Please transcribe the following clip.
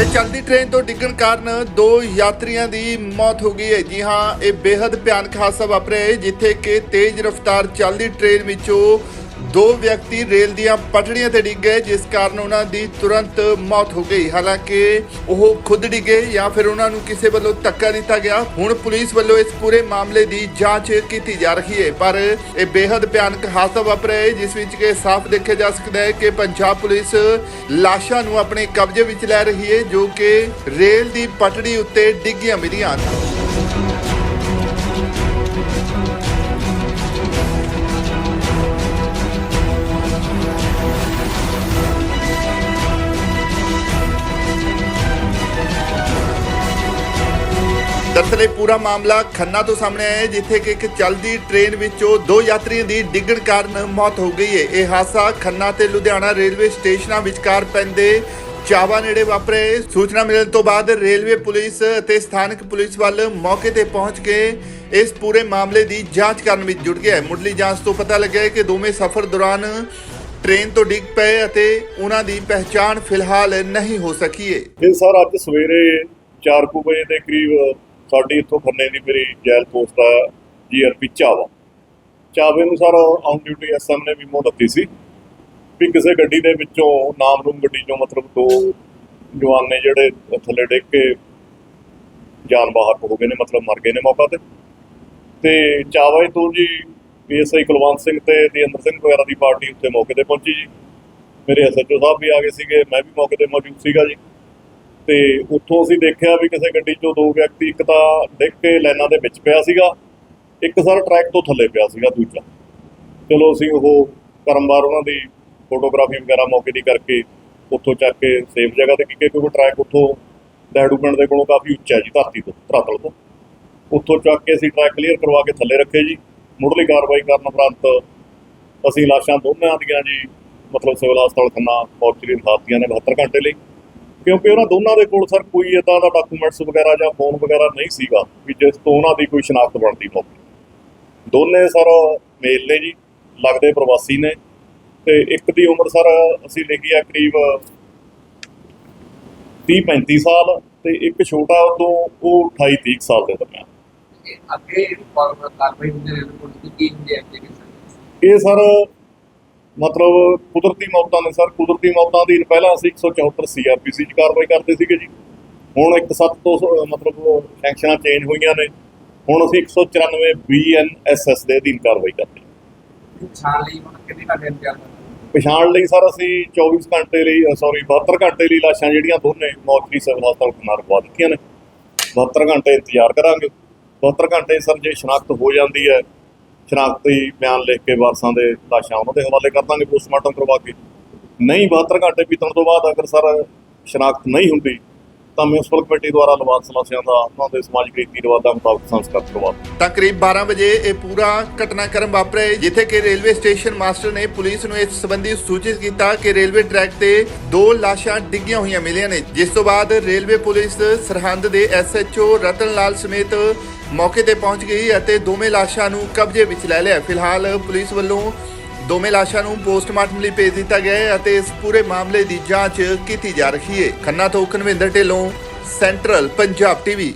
ਤੇ ਚਲਦੀ ਟ੍ਰੇਨ ਤੋਂ ਡਿੱਗਣ ਕਾਰਨ ਦੋ ਯਾਤਰੀਆਂ ਦੀ ਮੌਤ ਹੋ ਗਈ ਹੈ। ਜੀ ਹਾਂ, ਇਹ ਬੇहद ਭਿਆਨਕ ਹਾਦਸਾ ਵਾਪਰਿਆ ਹੈ, ਜਿੱਥੇ ਕਿ ਤੇਜ਼ ਰਫ਼ਤਾਰ ਚੱਲਦੀ ਟ੍ਰੇਨ ਵਿੱਚੋਂ ਦੋ ਵਿਅਕਤੀ ਰੇਲ ਦੀਆਂ ਪਟੜੀਆਂ ਤੇ ਡਿੱਗ ਗਏ, ਜਿਸ ਕਾਰਨ ਉਹਨਾਂ ਦੀ ਤੁਰੰਤ ਮੌਤ ਹੋ ਗਈ। ਹਾਲਾਂਕਿ ਉਹ ਖੁਦ ਡਿੱਗੇ ਜਾਂ ਫਿਰ ਉਹਨਾਂ ਨੂੰ ਕਿਸੇ ਵੱਲੋਂ ਧੱਕਾ ਦਿੱਤਾ ਗਿਆ, ਹੁਣ ਪੁਲਿਸ ਵੱਲੋਂ ਇਸ ਪੂਰੇ ਮਾਮਲੇ ਦੀ ਜਾਂਚ ਕੀਤੀ ਜਾ ਰਹੀ ਹੈ। ਪਰ ਇਹ ਬੇहद ਭਿਆਨਕ ਹਾਦਸਾ ਵਾਪਰਿਆ ਹੈ, ਜਿਸ ਵਿੱਚ ਕਿ ਸਾਫ਼ ਦੇਖਿਆ ਜਾ ਸਕਦਾ ਹੈ ਕਿ ਪੰਜਾਬ ਪੁਲਿਸ ਲਾਸ਼ਾਂ ਨੂੰ ਆਪਣੇ ਕਬਜ਼ੇ ਵਿੱਚ ਲੈ ਰਹੀ ਹੈ, ਜੋ ਕਿ ਰੇਲ ਦੀ ਪਟੜੀ ਉੱਤੇ ਡਿੱਗੀਆਂ ਮਿਲੀਆਂ ਹਨ। ਦਰਅਸਲ ਇਹ ਪੂਰਾ ਮਾਮਲਾ ਖੰਨਾ ਤੋਂ ਸਾਹਮਣੇ ਆਇਆ ਹੈ, ਜਿੱਥੇ ਕਿ ਇੱਕ ਚੱਲਦੀ ਟ੍ਰੇਨ ਵਿੱਚੋਂ ਦੋ ਯਾਤਰੀਆਂ ਦੀ ਡਿੱਗਣ ਕਾਰਨ ਮੌਤ ਹੋ ਗਈ ਹੈ। ਇਹ ਹਾਦਸਾ ਖੰਨਾ ਤੇ ਲੁਧਿਆਣਾ ਰੇਲਵੇ ਸਟੇਸ਼ਨਾਂ ਵਿਚਕਾਰ ਪੈਂਦੇ ਚਾਵਾ ਨੇੜੇ ਵਾਪਰੇ ਸੂਚਨਾ ਮਿਲਣ ਤੋਂ ਬਾਅਦ ਰੇਲਵੇ ਪੁਲਿਸ ਅਤੇ ਸਥਾਨਕ ਪੁਲਿਸ ਵੱਲ ਮੌਕੇ ਤੇ ਪਹੁੰਚ ਕੇ ਇਸ ਪੂਰੇ ਮਾਮਲੇ ਦੀ ਜਾਂਚ ਕਰਨ ਵਿੱਚ ਜੁਟ ਗਿਆ ਹੈ। ਮੁੱਢਲੀ ਜਾਂਚ ਤੋਂ ਪਤਾ ਲੱਗਿਆ ਹੈ ਕਿ ਦੋਵੇਂ ਸਫ਼ਰ ਦੌਰਾਨ ਟ੍ਰੇਨ ਤੋਂ ਡਿੱਗ ਪਏ ਅਤੇ ਉਹਨਾਂ ਦੀ ਪਹਿਚਾਣ ਫਿਲਹਾਲ ਨਹੀਂ ਹੋ ਸਕੀ ਹੈ। ਇਹ ਸਰ, ਅੱਜ ਸਵੇਰੇ 4:00 ਵਜੇ ਦੇ ਕਰੀਬ ਸਾਡੀ ਇੱਥੋਂ ਖੰਨੇ ਦੀ ਮੇਰੀ ਜੈਲ ਪੋਸਟ ਆ ਜੀਆਰਪੀ ਚਾਵਾ। ਚਾਵੇ ਨੂੰ ਸਰ ਔਨ ਡਿਊਟੀ ਐਸਐਮ ਨੇ ਵੀ ਮੋਹ ਦਿੱਤੀ ਸੀ ਵੀ ਕਿਸੇ ਗੱਡੀ ਦੇ ਵਿੱਚੋਂ ਨਾਮ ਰੂਮ ਗੱਡੀ ਚੋਂ ਮਤਲਬ ਦੋ ਜਵਾਨ ਨੇ ਜਿਹੜੇ ਥੱਲੇ ਡਿੱਗ ਕੇ ਜਾਨ ਬਾਹਰ ਹੋ ਗਏ ਨੇ, ਮਤਲਬ ਮਰ ਗਏ ਨੇ ਮੌਕਾ ਤੇ। ਤੇ ਚਾਵਾ ਤੋਂ ਜੀ ਪੀਐਸਆਈ ਕੁਲਵੰਤ ਸਿੰਘ ਤੇ ਤੇਂਦਰ ਸਿੰਘ ਵਗੈਰਾ ਦੀ ਪਾਰਟੀ ਉੱਥੇ ਮੌਕੇ ਤੇ ਪਹੁੰਚੀ ਜੀ। ਮੇਰੇ ਐਸਐਚਓ ਸਾਹਿਬ ਵੀ ਆ ਗਏ ਸੀਗੇ, ਮੈਂ ਵੀ ਮੌਕੇ ਤੇ ਮੌਜੂਦ ਸੀਗਾ ਜੀ। ਤੇ ਉੱਥੋਂ ਅਸੀਂ ਦੇਖਿਆ ਵੀ ਕਿਸੇ ਗੱਡੀ 'ਚੋਂ ਦੋ ਵਿਅਕਤੀ, ਇੱਕ ਤਾਂ ਡਿੱਗ ਕੇ ਲਾਈਨਾਂ ਦੇ ਵਿੱਚ ਪਿਆ ਸੀਗਾ, ਇੱਕ ਸਰ ਟਰੈਕ ਤੋਂ ਥੱਲੇ ਪਿਆ ਸੀਗਾ, ਦੂਜਾ। ਚਲੋ ਅਸੀਂ ਉਹ ਕਰਮਵਾਰ ਉਹਨਾਂ ਦੀ ਫੋਟੋਗ੍ਰਾਫੀ ਵਗੈਰਾ ਮੌਕੇ ਦੀ ਕਰਕੇ ਉੱਥੋਂ ਚੱਕ ਕੇ ਸੇਫ ਜਗ੍ਹਾ ਤੇ ਕਿਉਂਕਿ ਕਿਉਂਕਿ ਟਰੈਕ ਉੱਥੋਂ ਦਹਿੜੂ ਪਿੰਡ ਦੇ ਕੋਲੋਂ ਕਾਫੀ ਉੱਚਾ ਹੈ ਜੀ, ਧਰਤੀ ਤੋਂ, ਧਰਾਤਲ ਤੋਂ। ਉੱਥੋਂ ਚੱਕ ਕੇ ਅਸੀਂ ਟਰੈਕ ਕਲੀਅਰ ਕਰਵਾ ਕੇ ਥੱਲੇ ਰੱਖੇ ਜੀ। ਮੁੱਢਲੀ ਕਾਰਵਾਈ ਕਰਨ ਉਪਰੰਤ ਅਸੀਂ ਲਾਸ਼ਾਂ ਦੋਨਾਂ ਦੀਆਂ ਜੀ, ਮਤਲਬ ਸਿਵਲ ਹਸਪਤਾਲ ਖੰਨਾ ਮੋਰਚਰੀ ਰਖਾਤੀਆਂ ਨੇ 72 ਘੰਟੇ ਲਈ। ਕਿਉਂਕਿ ਉਹਨਾਂ ਦੋਨਾਂ ਦੇ ਕੋਲ ਸਰ ਕੋਈ ਇਦਾਂ ਦਾ ਡਾਕੂਮੈਂਟਸ ਵਗੈਰਾ ਜਾਂ ਫੋਨ ਵਗੈਰਾ ਨਹੀਂ ਸੀਗਾ ਵੀ ਜਿਸ ਤੋਂ ਉਹਨਾਂ ਦੀ ਕੋਈ ਸ਼ਨਾਖਤ ਬਣਦੀ ਹੋਵੇ। ਦੋਨੇ ਸਰ ਮੇਲ ਨੇ ਜੀ ਲੱਗਦੇ ਪ੍ਰਵਾਸੀ ਨੇ ਤੇ ਇੱਕ ਦੀ ਉਮਰ ਸਰ ਅਸੀਂ ਲਿਖੀ ਆ ਕਰੀਬ 30 35 ਸਾਲ ਤੇ ਇੱਕ ਛੋਟਾ ਉਹ ਤੋਂ ਉਹ 28 30 ਸਾਲ ਦੇ ਦਰਮਿਆਨ। ਅੱਗੇ ਕਾਰਵਾਈ ਹੁੰਦੀ ਹੈ ਇਹ ਸਰ ਮਤਲਬ ਕੁਦਰਤੀ ਮੌਤਾਂ ਨੇ ਸਰ। ਕੁਦਰਤੀ ਮੌਤਾਂ ਦੀ ਪਹਿਲਾਂ ਅਸੀਂ 174 ਸੀਆਰਪੀਸੀ ਚ ਕਾਰਵਾਈ ਕਰਦੇ ਸੀਗੇ ਜੀ। ਹੁਣ ਇੱਕ ਸੱਤ ਤੋਂ ਸ- ਮਤਲਬ ਸੈਂਕਸ਼ਨਾਂ ਚੇਂਜ ਹੋਈਆਂ ਨੇ। ਹੁਣ ਅਸੀਂ 194 ਬੀਐਨਐਸਐਸ ਦੇ ਅਧੀਨ ਕਾਰਵਾਈ ਕਰਦੇ ਹਾਂ। ਛਾਣ ਲਈ ਹੁਣ ਕਿੰਨੇ ਘੰਟੇ ਇੰਤਜ਼ਾਰ ਪਛਾਣ ਲਈ ਸਰ ਅਸੀਂ 24 ਘੰਟੇ ਲਈ ਸੌਰੀ 72 ਘੰਟੇ ਲਈ ਲਾਸ਼ਾਂ ਜਿਹੜੀਆਂ ਦੋਨੇ ਮੌਚਰੀ ਸਿਵਲ ਹਸਪਤਾਲ ਖੰਨਾ ਰਖਵਾ ਦਿੱਤੀਆਂ ਨੇ। 72 ਘੰਟੇ ਇੰਤਜ਼ਾਰ ਕਰਾਂਗੇ। 72 ਘੰਟੇ ਸਰ ਜੇ ਸ਼ਨਾਖਤ ਹੋ ਜਾਂਦੀ ਹੈ ਸ਼ਨਾਖਤੀ ਬਿਆਨ ਲਿਖ ਕੇ ਵਾਰਸਾਂ ਦੇ ਲਾਸ਼ਾਂ ਉਹਨਾਂ ਦੇ ਹਵਾਲੇ ਕਰ ਦਾਂਗੇ, ਪੋਸਟਮਾਰਟਮ ਕਰਵਾ ਕੇ। ਨਹੀਂ 72 ਘੰਟੇ ਬੀਤਣ ਤੋਂ ਬਾਅਦ ਅਗਰ ਸਰ ਸ਼ਨਾਖਤ ਨਹੀਂ ਹੁੰਦੀ ਤਾਂ ਮਿਊਨਿਸਪਲ ਕਮੇਟੀ ਦੁਆਰਾ ਲਵਾਰਸ ਲਾਸ਼ਾਂ ਦਾ ਉਹਨਾਂ ਦੇ ਸਮਾਜਿਕ ਰੀਤੀ ਰਿਵਾਜਾਂ ਮੁਤਾਬਕ ਸੰਸਕਾਰ ਕਰਵਾ ਤਾਂ ਕਰੀਬ 12 ਵਜੇ ਇਹ ਪੂਰਾ ਘਟਨਾਕ੍ਰਮ ਵਾਪਰਿਆ ਜਿੱਥੇ ਕਿ ਰੇਲਵੇ ਸਟੇਸ਼ਨ ਮਾਸਟਰ ਨੇ ਪੁਲਿਸ ਨੂੰ ਇਸ ਸੰਬੰਧੀ ਸੂਚਿਤ ਕੀਤਾ ਕਿ ਰੇਲਵੇ ਟਰੈਕ ਤੇ ਦੋ ਲਾਸ਼ਾਂ ਡਿੱਗੀਆਂ ਹੋਈਆਂ ਮਿਲੀਆਂ ਨੇ, ਜਿਸ ਤੋਂ ਬਾਅਦ ਰੇਲਵੇ ਪੁਲਿਸ ਸਰਹੰਦ ਦੇ ਐਸਐਚਓ ਰਤਨ ਲਾਲ ਸਮੇਤ ਮੌਕੇ ਤੇ ਪਹੁੰਚ ਗਈ ਅਤੇ ਦੋਵੇਂ ਲਾਸ਼ਾਂ ਨੂੰ ਕਬਜ਼ੇ ਵਿੱਚ ਲੈ ਲਿਆ। ਫਿਲਹਾਲ ਪੁਲਿਸ ਵੱਲੋਂ ਦੋਵੇਂ ਲਾਸ਼ਾਂ ਨੂੰ ਪੋਸਟਮਾਰਟਮ ਲਈ ਭੇਜ ਦਿੱਤਾ ਗਿਆ ਹੈ ਅਤੇ ਇਸ ਪੂਰੇ ਮਾਮਲੇ ਦੀ ਜਾਂਚ ਕੀਤੀ ਜਾ ਰਹੀ ਹੈ। ਖੰਨਾ ਤੋਂ ਕਨਵਿੰਦਰ ਢਿੱਲੋਂ, ਸੈਂਟਰਲ ਪੰਜਾਬ ਟੀਵੀ।